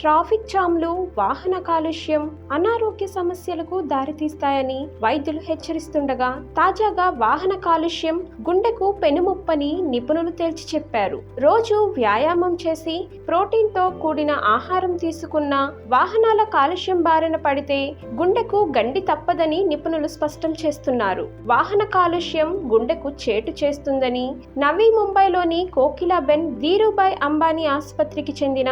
Traffic జామ్లు వాహన కాలుష్యం అనారోగ్య సమస్యలకు దారితీస్తాయని వైద్యులు హెచ్చరిస్తుండగా తాజాగా వాహన కాలుష్యం గుండెకు పెనుముప్పని నిపుణులు తేల్చి చెప్పారు. రోజు వ్యాయామం చేసి ప్రోటీన్తో కూడిన ఆహారం తీసుకున్న వాహనాల కాలుష్యం బారిన పడితే గుండెకు గండి తప్పదని నిపుణులు స్పష్టం చేస్తున్నారు. వాహన కాలుష్యం గుండెకు చేటు చేస్తుందని నవీ ముంబైలోని కోకిలాబెన్ ధీరుభాయ్ అంబానీ ఆసుపత్రికి చెందిన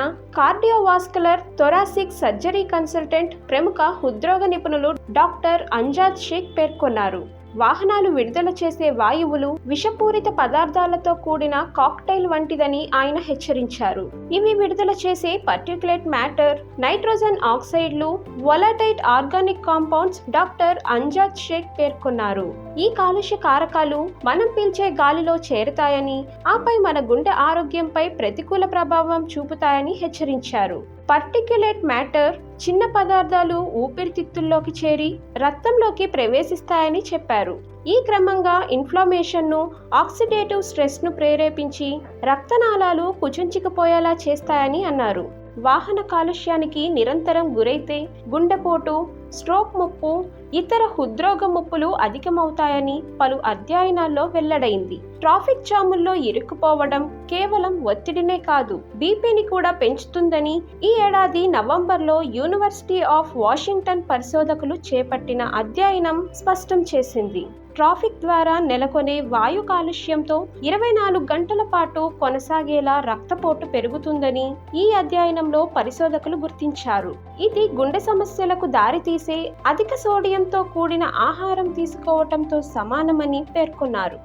కార్డియోవాస్కులర్ థొరాసిక్ సర్జరీ కన్సల్టెంట్ ప్రముఖ హృద్రోగ నిపుణులు డాక్టర్ అంజాద్ షేక్ పేర్కొన్నారు. వాహనాలు విడుదల చేసే వాయువులు విషపూరిత పదార్థాలతో కూడిన కాక్టైల్ వంటిదని ఆయన హెచ్చరించారు. ఇవి విడుదల చేసే particulate matter nitrogen ఆక్సైడ్లు volatile organic compounds doctor Amjad Shaikh పేర్కొన్నారు. ఈ కాలుష్య కారకాలు మనం పీల్చే గాలిలో చేరుతాయని ఆపై మన గుండె ఆరోగ్యంపై ప్రతికూల ప్రభావం చూపుతాయని హెచ్చరించారు. పర్టిక్యులేట్ మ్యాటర్ చిన్న పదార్థాలు ఊపిరితిత్తుల్లోకి చేరి రక్తంలోకి ప్రవేశిస్తాయని చెప్పారు. ఈ క్రమంగా ఇన్ఫ్లమేషన్ను ఆక్సిడేటివ్ స్ట్రెస్ను ప్రేరేపించి రక్తనాళాలు కుచించుకుపోయేలా చేస్తాయని అన్నారు. వాహన కాలుష్యానికి నిరంతరం గురైతే గుండెపోటు స్ట్రోక్ ముప్పు ఇతర హృద్రోగ ముప్పులు అధికమవుతాయని పలు అధ్యయనాల్లో వెల్లడైంది. ట్రాఫిక్ జాముల్లో ఇరుక్కుపోవడం కేవలం ఒత్తిడినే కాదు బీపీని కూడా పెంచుతుందని ఈ ఏడాది నవంబర్లో యూనివర్సిటీ ఆఫ్ వాషింగ్టన్ పరిశోధకులు చేపట్టిన అధ్యయనం స్పష్టం చేసింది. ట్రాఫిక్ ద్వారా నెలకొనే వాయు కాలుష్యంతో ఇరవై నాలుగు గంటల పాటు కొనసాగేలా రక్తపోటు పెరుగుతుందని ఈ అధ్యయనంలో పరిశోధకులు గుర్తించారు. ఇది గుండె సమస్యలకు దారితీసే అధిక సోడియంతో కూడిన ఆహారం తీసుకోవటంతో సమానమని పేర్కొన్నారు.